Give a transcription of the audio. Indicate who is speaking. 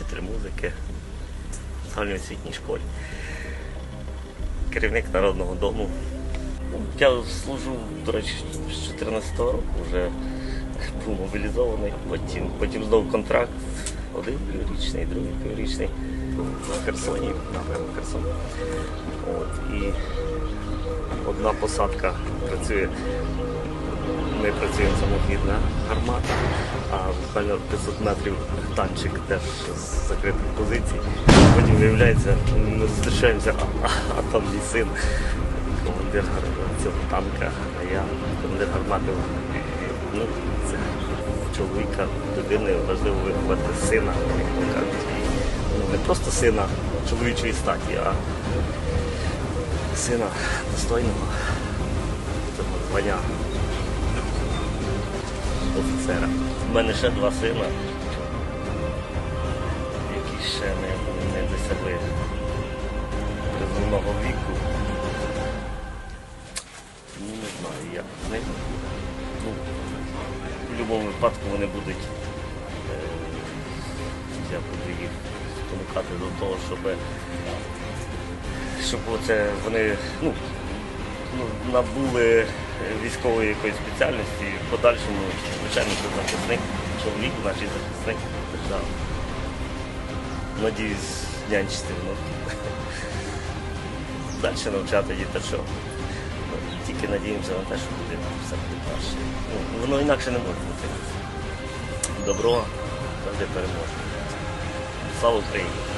Speaker 1: вчитель музики в загальноосвітній школі. Керівник народного дому. Я служу, до речі, з 14-го року вже був мобілізований, потім, потім знову контракт. Один піврічний, другий піврічний в Херсоні, напрямок Херсон. От, і одна посадка працює. Ми працюємо самохідна гармата, а буквально 500 метрів танчик теж з закритих позицій. Потім виявляється, ми зустрічаємося, а, а, там мій син, командир цього танка, а я командир гармати. Ну, це чоловіка, людини важливо виховати сина, як то кажуть. Ну, не просто сина чоловічої статі, а сина достойного звання офіцера. У мене ще два сина, які ще не, не досягли призовного віку. Ну, не знаю, як вони. Ну, в будь-якому випадку вони будуть. е, Я буду їх спонукати до того, щоб, щоб оце вони ну, ну, набули військової якоїсь спеціальності в подальшому, звичайно, це захисник, чоловік, значить захисник держави. Надіюсь, нянчити внуків. Далі навчати діточок. Ну, Тільки надіємося на те, що буде все буде краще. Ну, воно інакше не може бути. Добро завжди переможе. Слава Україні!